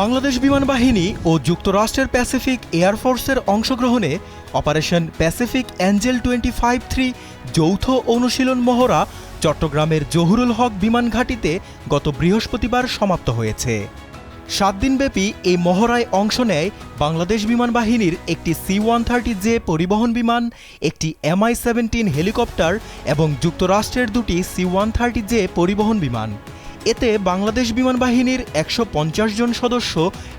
বাংলাদেশ বিমান বাহিনী ও যুক্তরাষ্ট্রের প্যাসিফিক এয়ারফোর্সের অংশগ্রহণে operation Pacific angel twenty five three যৌথ অনুশীলন মহড়া চট্টগ্রামের জহুরুল হক বিমান ঘাঁটিতে গত বৃহস্পতিবার সমাপ্ত হয়েছে। সাত দিনব্যাপী এই মহড়ায় অংশ নেয় বাংলাদেশ বিমান বাহিনীর একটি সি ওয়ান থার্টি জে পরিবহন বিমান, একটি এমআই সেভেন্টিন হেলিকপ্টার এবং যুক্তরাষ্ট্রের দুটি সি ওয়ান থার্টি জে পরিবহন বিমান। এতে বাংলাদেশ বিমান বাহিনীর একশো পঞ্চাশ জন সদস্য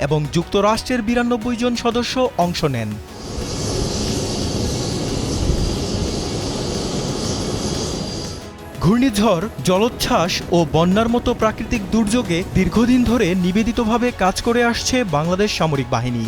এবং যুক্তরাষ্ট্রের বিরানব্বই জন সদস্য অংশ নেন। ঘূর্ণিঝড়, জলোচ্ছ্বাস ও বন্যার মতো প্রাকৃতিক দুর্যোগে দীর্ঘদিন ধরে নিবেদিতভাবে কাজ করে আসছে বাংলাদেশ সামরিক বাহিনী।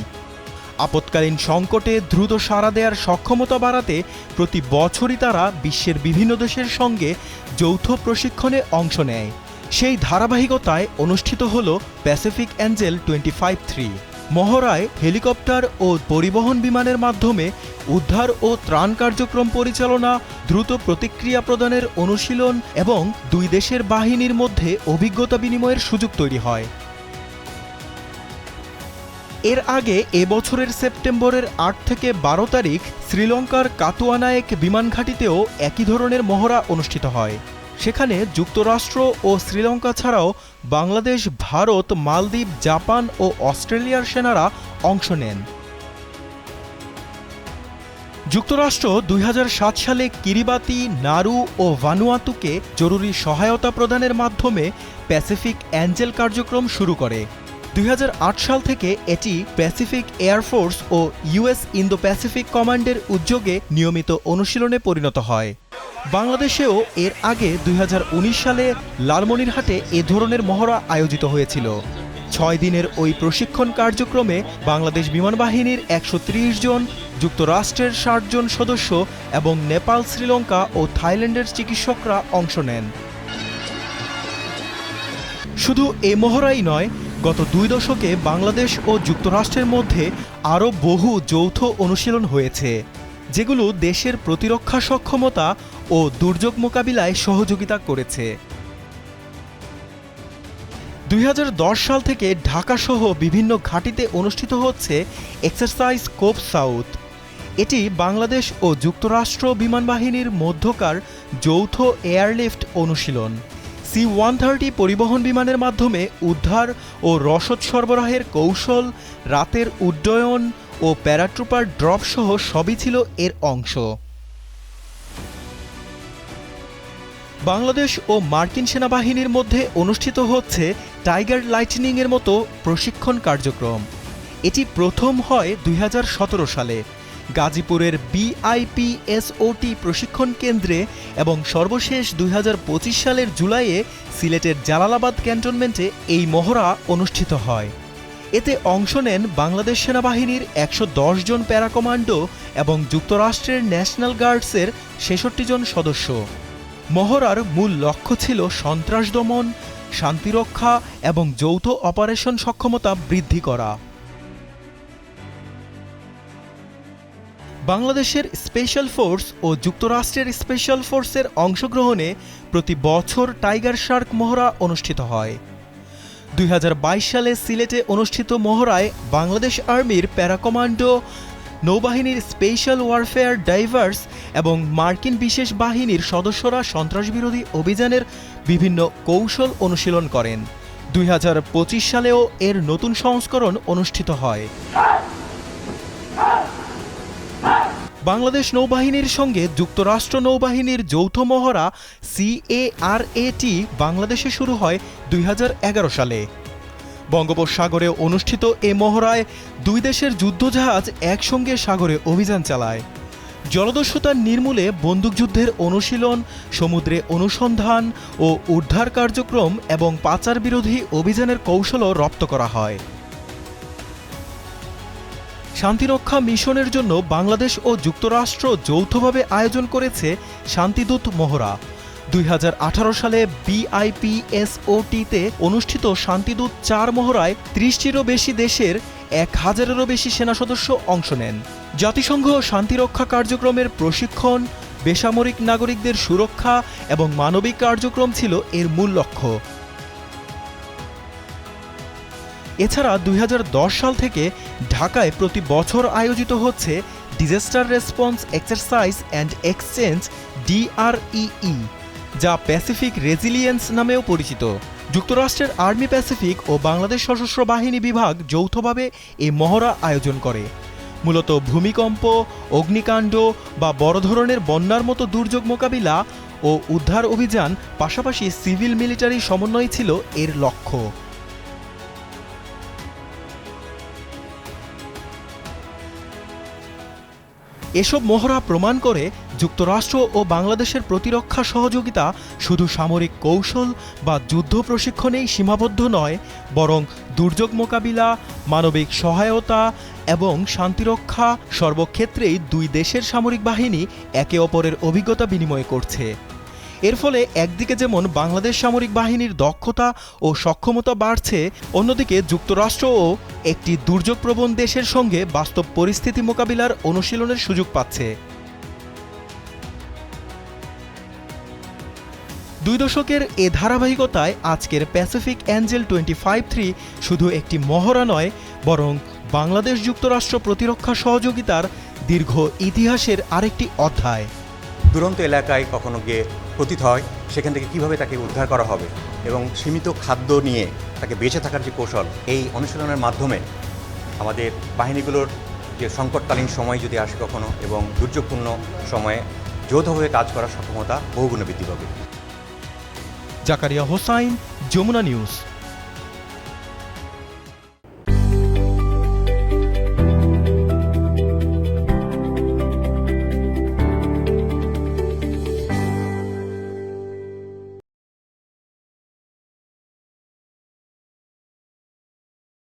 আপৎকালীন সংকটে দ্রুত সাড়া দেওয়ার সক্ষমতা বাড়াতে প্রতি বছরই তারা বিশ্বের বিভিন্ন দেশের সঙ্গে যৌথ প্রশিক্ষণে অংশ নেয়। সেই ধারাবাহিকতায় অনুষ্ঠিত হল Pacific angel twenty five three মহড়ায় হেলিকপ্টার ও পরিবহন বিমানের মাধ্যমে উদ্ধার ও ত্রাণ কার্যক্রম পরিচালনা, দ্রুত প্রতিক্রিয়া প্রদানের অনুশীলন এবং দুই দেশের বাহিনীর মধ্যে অভিজ্ঞতা বিনিময়ের সুযোগ তৈরি হয়। এর আগে এ বছরের সেপ্টেম্বরের আট থেকে বারো তারিখ শ্রীলঙ্কার কাতুয়ানায়েক বিমান ঘাঁটিতেও একই ধরনের মহড়া অনুষ্ঠিত হয়। সেখানে যুক্তরাষ্ট্র ও শ্রীলঙ্কা ছাড়াও বাংলাদেশ, ভারত, মালদ্বীপ, জাপান ও অস্ট্রেলিয়ার সেনারা অংশ নেন। যুক্তরাষ্ট্র দুই হাজার সাত সালে কিরিবাতি, নারু ও ভানুয়াতুকে জরুরি সহায়তা প্রদানের মাধ্যমে প্যাসিফিক অ্যাঞ্জেল কার্যক্রম শুরু করে। দুই হাজার আট সাল থেকে এটি প্যাসিফিক এয়ারফোর্স ও ইউএস ইন্দো প্যাসিফিক কমান্ডের উদ্যোগে নিয়মিত অনুশীলনে পরিণত হয়। বাংলাদেশেও এর আগে দুই হাজার উনিশ সালে লালমনিরহাটে এ ধরনের মহড়া আয়োজিত হয়েছিল। ছয় দিনের ওই প্রশিক্ষণ কার্যক্রমে বাংলাদেশ বিমান বাহিনীর একশো ত্রিশ জন, যুক্তরাষ্ট্রের ষাট জন সদস্য এবং নেপাল, শ্রীলঙ্কা ও থাইল্যান্ডের চিকিৎসকরা অংশ নেন। শুধু এ মহড়াই নয়, গত দুই দশকে বাংলাদেশ ও যুক্তরাষ্ট্রের মধ্যে আরও বহু যৌথ অনুশীলন হয়েছে। যেগুলো দেশের প্রতিরক্ষা সক্ষমতা ও দুর্যোগ মোকাবিলায় সহযোগিতা করেছে। দুই হাজার দশ সাল থেকে ঢাকাসহ বিভিন্ন ঘাঁটিতে অনুষ্ঠিত হচ্ছে এক্সারসাইজ কোপ সাউথ। এটি বাংলাদেশ ও যুক্তরাষ্ট্র বিমান বাহিনীর মধ্যকার যৌথ এয়ারলিফট অনুশীলন। সি ওয়ান থার্টি পরিবহন বিমানের মাধ্যমে উদ্ধার ও রসদ সরবরাহের কৌশল, রাতের উড্ডয়ন ও প্যারাট্রুপার ড্রপ সহ সবই ছিল এর অংশ। বাংলাদেশ ও মার্কিন সেনাবাহিনীর মধ্যে অনুষ্ঠিত হচ্ছে টাইগার লাইটনিং এর মতো প্রশিক্ষণ কার্যক্রম। এটি প্রথম হয় দুই হাজার সতেরো সালে। গাজীপুরের বিআইপিএসওটি প্রশিক্ষণ কেন্দ্রে এবং সর্বশেষ দুই হাজার পঁচিশ সালের জুলাইয়ে সিলেটের জালালাবাদ ক্যান্টনমেন্টে এই মহড়া অনুষ্ঠিত হয়। এতে অংশ নেন বাংলাদেশ সেনাবাহিনীর একশো দশ জন প্যারা কমান্ডো এবং যুক্তরাষ্ট্রের ন্যাশনাল গার্ডসের ছেষট্টি জন সদস্য। মহড়ার মূল লক্ষ্য ছিল সন্ত্রাস দমন, শান্তিরক্ষা এবং যৌথ অপারেশন সক্ষমতা বৃদ্ধি করা। বাংলাদেশের স্পেশাল ফোর্স ও যুক্তরাষ্ট্রের স্পেশাল ফোর্সের অংশগ্রহণে প্রতি বছর টাইগার শার্ক মহড়া অনুষ্ঠিত হয়। দুই হাজার বাইশ সালে সিলেটে অনুষ্ঠিত মহড়ায় বাংলাদেশ আর্মির প্যারাকমান্ডো, নৌবাহিনীর স্পেশাল ওয়ারফেয়ার ডাইভার্স এবং মার্কিন বিশেষ বাহিনীর সদস্যরা সন্ত্রাসবিরোধী অভিযানের বিভিন্ন কৌশল অনুশীলন করেন। দুই হাজার পঁচিশ সালেও এর নতুন সংস্করণ অনুষ্ঠিত হয়। বাংলাদেশ নৌবাহিনীর সঙ্গে যুক্তরাষ্ট্র নৌবাহিনীর যৌথ মহড়া সিএআরএটি বাংলাদেশে শুরু হয় দুই হাজার এগারো সালে। বঙ্গোপসাগরে অনুষ্ঠিত এ মহড়ায় দুই দেশের যুদ্ধজাহাজ একসঙ্গে সাগরে অভিযান চালায়। জলদস্যুতা নির্মূলে বন্দুকযুদ্ধের অনুশীলন, সমুদ্রে অনুসন্ধান ও উদ্ধার কার্যক্রম এবং পাচার বিরোধী অভিযানের কৌশলও রপ্ত করা হয়। শান্তিরক্ষা মিশনের জন্য বাংলাদেশ ও যুক্তরাষ্ট্র যৌথভাবে আয়োজন করেছে শান্তিদূত মহড়া। দুই হাজার আঠারো সালে বিআইপিএসওটিতে অনুষ্ঠিত শান্তিদূত চার মহড়ায় ত্রিশটিরও বেশি দেশের এক হাজারেরও বেশি সেনা সদস্য অংশ নেন। জাতিসংঘ শান্তিরক্ষা কার্যক্রমের প্রশিক্ষণ, বেসামরিক নাগরিকদের সুরক্ষা এবং মানবিক কার্যক্রম ছিল এর মূল লক্ষ্য। এছাড়া দুই হাজার দশ সাল থেকে ঢাকায় প্রতি বছর আয়োজিত হচ্ছে disaster response exercise and exchange DREE যা প্যাসিফিক রেজিলিয়েন্স নামেও পরিচিত। যুক্তরাষ্ট্রের আর্মি প্যাসিফিক ও বাংলাদেশ সশস্ত্র বাহিনী বিভাগ যৌথভাবে এই মহড়া আয়োজন করে। মূলত ভূমিকম্প, অগ্নিকাণ্ড বা বড় ধরনের বন্যার মতো দুর্যোগ মোকাবিলা ও উদ্ধার অভিযান, পাশাপাশি সিভিল মিলিটারি সমন্বয় ছিল এর লক্ষ্য। এসব মহড়া প্রমাণ করে যুক্তরাষ্ট্র ও বাংলাদেশের প্রতিরক্ষা সহযোগিতা শুধু সামরিক কৌশল বা যুদ্ধ প্রশিক্ষণেই সীমাবদ্ধ নয়, বরং দুর্যোগ মোকাবিলা, মানবিক সহায়তা এবং শান্তিরক্ষা সর্বক্ষেত্রেই দুই দেশের সামরিক বাহিনী একে অপরের অভিজ্ঞতা বিনিময় করছে। এর ফলে একদিকে যেমন বাংলাদেশ সামরিক বাহিনীর দক্ষতা ও সক্ষমতা বাড়ছে, অন্যদিকে যুক্তরাষ্ট্রও একটি দুর্যোগপ্রবণ দেশের সঙ্গে বাস্তব পরিস্থিতি মোকাবিলার অনুশীলনের সুযোগ পাচ্ছে। দুই দশকের এ ধারাবাহিকতায় আজকের Pacific angel twenty five three শুধু একটি মহড়া নয়, বরং বাংলাদেশ যুক্তরাষ্ট্র প্রতিরক্ষা সহযোগিতার দীর্ঘ ইতিহাসের আরেকটি অধ্যায়। দুরন্ত এলাকায় কখনো গিয়ে পতিত হয়, সেখান থেকে কীভাবে তাকে উদ্ধার করা হবে এবং সীমিত খাদ্য নিয়ে তাকে বেঁচে থাকার যে কৌশল, এই অনুশীলনের মাধ্যমে আমাদের বাহিনীগুলোর যে সংকটকালীন সময় যদি আসে কখনো এবং দুর্যোগপূর্ণ সময়ে যৌথভাবে কাজ করার সক্ষমতা বহুগুণে বৃদ্ধি পাবে। জাকারিয়া হোসাইন, যমুনা নিউজ।